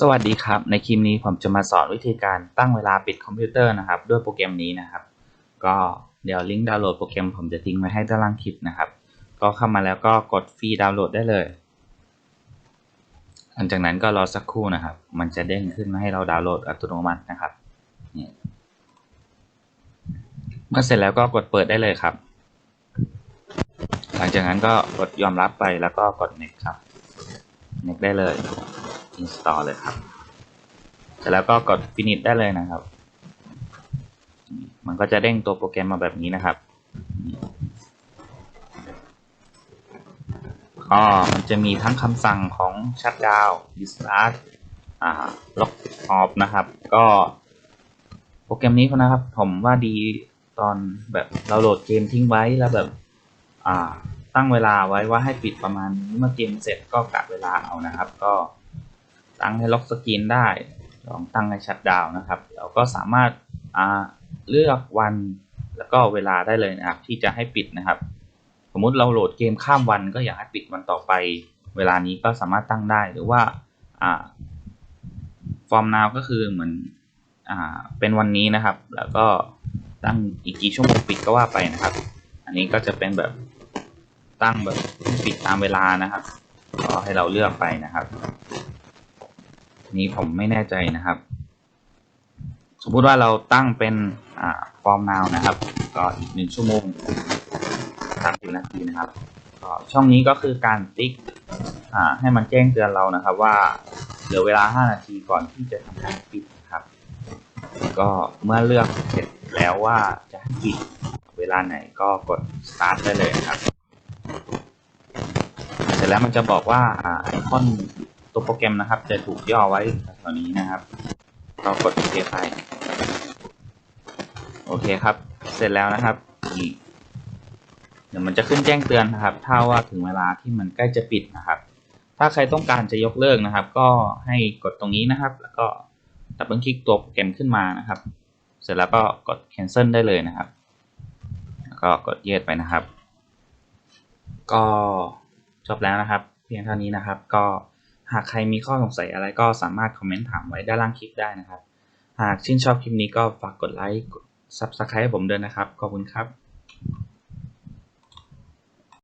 สวัสดีครับ ในคลิปนี้ผมจะมาสอนวิธีการตั้งเวลาปิดคอมพิวเตอร์นะครับ ด้วยโปรแกรมนี้นะครับ ก็เดี๋ยวลิงก์ดาวน์โหลดโปรแกรมผมจะทิ้งไว้ให้ด้านล่างคลิปนะครับ ก็เข้ามาแล้วก็กดฟรีดาวน์โหลดได้เลยหลังจากนั้นก็รอสักครู่นะครับ มันจะเด้งขึ้นมาให้เราดาวน์โหลดอัตโนมัตินะครับเมื่อเสร็จแล้วก็กดเปิดได้เลยครับ หลังจากนั้นก็กดยอมรับไปแล้วก็กด next ครับ next ได้เลย install เลยครับเสร็จแล้วก็กด finish ได้เลยนะครับ มันก็จะเด้งตัวโปรแกรมมาแบบนี้นะครับก็มันจะมีทั้งคำสั่งของ shutdown restart อ่า lock off นะครับ ก็โปรแกรมนี้นะครับ ผมว่าดีตอนแบบเราโหลดเกมทิ้งไว้แล้วแบบ อ่า ตั้งเวลาไว้ว่าให้ปิดประมาณนี้เมื่อเกมเสร็จก็กะเวลาเอานะครับ ก็ ตั้งให้ล็อกสกรีนได้ ลองตั้งให้ชัดดาวนะครับ เราก็สามารถเลือกวันแล้วก็เวลาได้เลยนะครับ ที่จะให้ปิดนะครับ สมมุติเราโหลดเกมข้ามวันก็อยากให้ปิดวันต่อไป เวลานี้ก็สามารถตั้งได้หรือว่าฟอร์มนาวก็คือเหมือนอเป็นวันนี้นะครับ แล้วก็ตั้งอีกกี่ชั่วโมงปิดก็ว่าไปนะครับ อันนี้ก็จะเป็นแบบตั้งแบบปิดตามเวลานะครับ ก็ให้เราเลือกไปนะครับ นี้ผมไม่แน่ใจนะครับ สมมุติว่าเราตั้งเป็นฟอร์มนาวนะครับ ก็อีกหนึ่งชั่วโมงสามสิบนาทีนะครับก็ช่องนี้ก็คือการติ๊กให้มันแจ้งเตือนเรานะครับว่าเหลือเวลาห้านาทีก่อนที่จะทำการปิดนะครับ ก็เมื่อเลือกเสร็จแล้วว่าจะให้ปิดเวลาไหนก็กด start ได้เลยนะครับ เสร็จแล้วมันจะบอกว่าไอคอน ตัวโปรแกรมนะครับ จะถูกย่อไว้แถวนี้นะครับก็กดโอเคไป โอเคครับ เสร็จแล้วนะครับนี่เดี๋ยวมันจะขึ้นแจ้งเตือนนะครับ ถ้าว่าถึงเวลาที่มันใกล้จะปิดนะครับ ถ้าใครต้องการจะยกเลิกนะครับ ก็ให้กดตรงนี้นะครับ แล้วก็ดับเบิลคลิกตัวโปรแกรมขึ้นมานะครับ เสร็จแล้วก็กด cancel ได้เลยนะครับ แล้วก็กด yes ไปนะครับ ก็จบแล้วนะครับ เพียงเท่านี้นะครับก็ หากใครมีข้อสงสัยอะไรก็สามารถคอมเมนต์ถามไว้ด้านล่างคลิปได้นะครับ หากชื่นชอบคลิปนี้ก็ฝากกดไลค์กด Subscribe ผมด้วยนะครับ ขอบคุณครับ